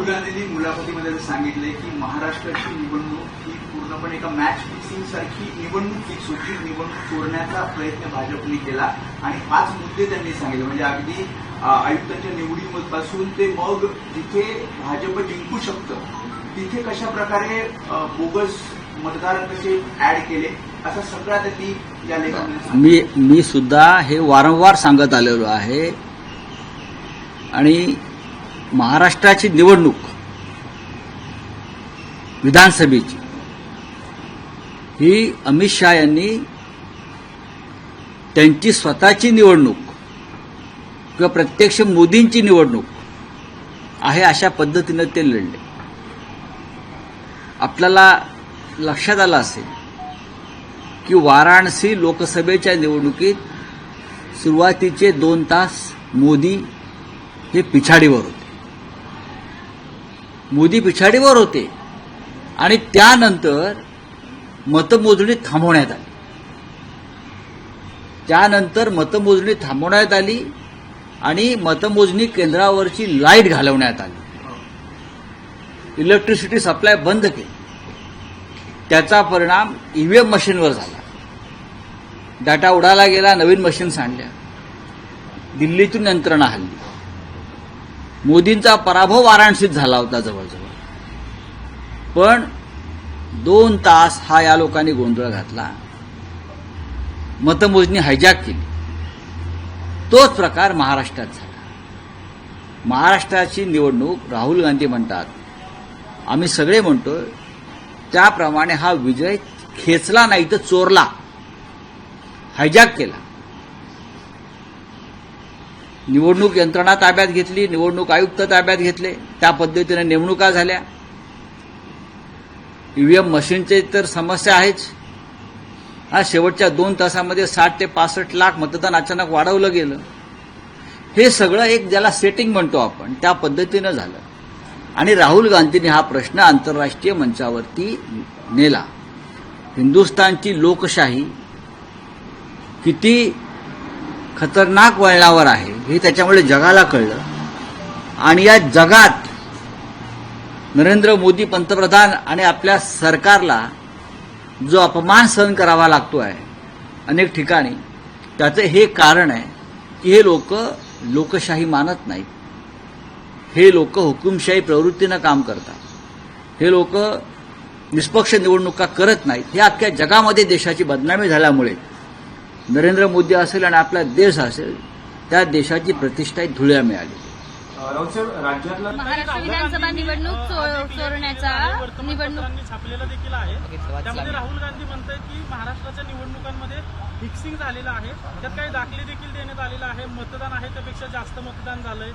राहुल गांधींनी मुलाखतीमध्ये सांगितले की महाराष्ट्राची निवडणूक ही पूर्णपणे एका मॅच फिक्सिंग सारखी निवडणूक ही सुटी निवडणूक चोरण्याचा प्रयत्न भाजपने केला. आणि पाच मुद्दे त्यांनी सांगितले. म्हणजे अगदी आयुक्तांच्या निवडीपासून ते मग जिथे भाजप जिंकू शकतं तिथे कशा प्रकारे बोगस मतदार कसे ऍड केले असा सगळा त्यांनी या लेखामध्ये मी मी सुद्धा हे वारंवार सांगत आलेलो आहे. आणि महाराष्ट्राची निवडणूक विधानसभेची. ही अमित शहा यांनी त्यांची स्वतःची निवडणूक किंवा प्रत्यक्ष मोदींची निवडणूक आहे अशा पद्धतीनं ते लढले. आपल्याला लक्षात आलं असेल की वाराणसी लोकसभेच्या निवडणुकीत सुरुवातीचे दोन तास मोदी हे पिछाडीवर होते. मोदी पिछाडीवर होते. आणि त्यानंतर मतमोजणी थांबवण्यात आली. त्यानंतर मतमोजणी थांबवण्यात आली आणि मतमोजणी केंद्रावरची लाइट घालवण्यात आली. इलेक्ट्रिसिटी सप्लाय बंद केली. त्याचा परिणाम ईव्हीएम मशीनवर झाला. डाटा उडाला गेला नवीन मशीन्स आणल्या. दिल्लीतून यंत्रणा हल्ली. मोदींचा पराभव वाराणसीत झाला होता जवळजवळ. पण दोन तास हा या लोकांनी गोंधळ घातला. मतमोजणी हायजॅक केली. तोच प्रकार महाराष्ट्रात झाला. महाराष्ट्राची निवडणूक राहुल गांधी म्हणतात आम्ही सगळे म्हणतो त्याप्रमाणे हा विजय खेचला नाही तर चोरला. हायजॅक केला. निवडणूक यंत्रणा ताब्यात घेतली निवडणूक आयुक्त ताब्यात घेतले त्या पद्धतीने नेमणुका झाल्या. ईव्हीएम मशीनचे तर समस्या आहेच. हा शेवटच्या दोन तासामध्ये साठ ते पासष्ट लाख मतदान अचानक वाढवलं गेलं. हे सगळं एक ज्याला सेटिंग म्हणतो आपण त्या पद्धतीनं झालं. आणि राहुल गांधींनी हा प्रश्न आंतरराष्ट्रीय मंचावरती नेला. हिंदुस्थानची लोकशाही किती खतरनाक वळणावर आहे हे त्याच्यामुळे जगाला कळलं. आणि या जगात नरेंद्र मोदी पंतप्रधान आणि आपल्या सरकारला जो अपमान सहन करावा लागतो आहे अनेक ठिकाणी त्याचं हे कारण आहे की हे लोक लोकशाही मानत नाहीत. हे लोक हुकुमशाही प्रवृत्तीनं काम करतात. हे लोक निष्पक्ष निवडणुका करत नाहीत. हे अख्ख्या जगामध्ये देशाची बदनामी झाल्यामुळे नरेंद्र मोदी असेल आणि आपला देश असेल त्या देशाची प्रतिष्ठा धुळ्या मिळाली. राज्यातला महाराष्ट्र विधानसभा निवडणूक चोरण्याचा निवडणूक छापलेलं देखील आहे. त्यामध्ये राहुल गांधी म्हणतात की महाराष्ट्राच्या निवडणुकांमध्ये फिक्सिंग झालेलं आहे. त्यात काही दाखले देखील देण्यात आलेलं आहे. मतदान आहे त्यापेक्षा जास्त मतदान झालंय.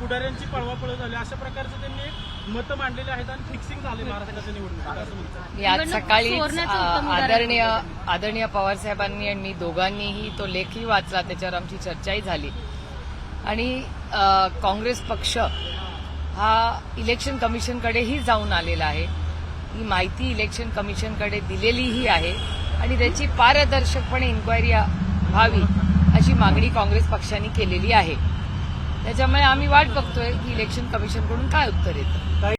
पुढाऱ्यांची पळवापळ झाली. अशा प्रकारचं त्यांनी एक मतं मांडलेली आहेत आणि फिक्सिंग झाले महाराष्ट्राच्या निवडणुकीत. असं म्हणतात. मी आज निवडणूक सकाळी उत्तम उदाहरण आदरणीय आदरणीय पवार साहेबांनी आणि मी दोघांनीही तो लेखही वाचला. त्याच्यावर आमची चर्चाही झाली. आणि काँग्रेस पक्ष हा इलेक्शन कमिशनकडेही जाऊन आलेला आहे. ही माहिती इलेक्शन कमिशनकडे दिलेलीही आहे आणि त्याची पारदर्शकपणे इन्क्वायरी व्हावी अशी मागणी काँग्रेस पक्षाने केलेली आहे. त्याच्यामुळे आम्ही वाट बघतोय की इलेक्शन कमिशनकडून काय उत्तर येतं.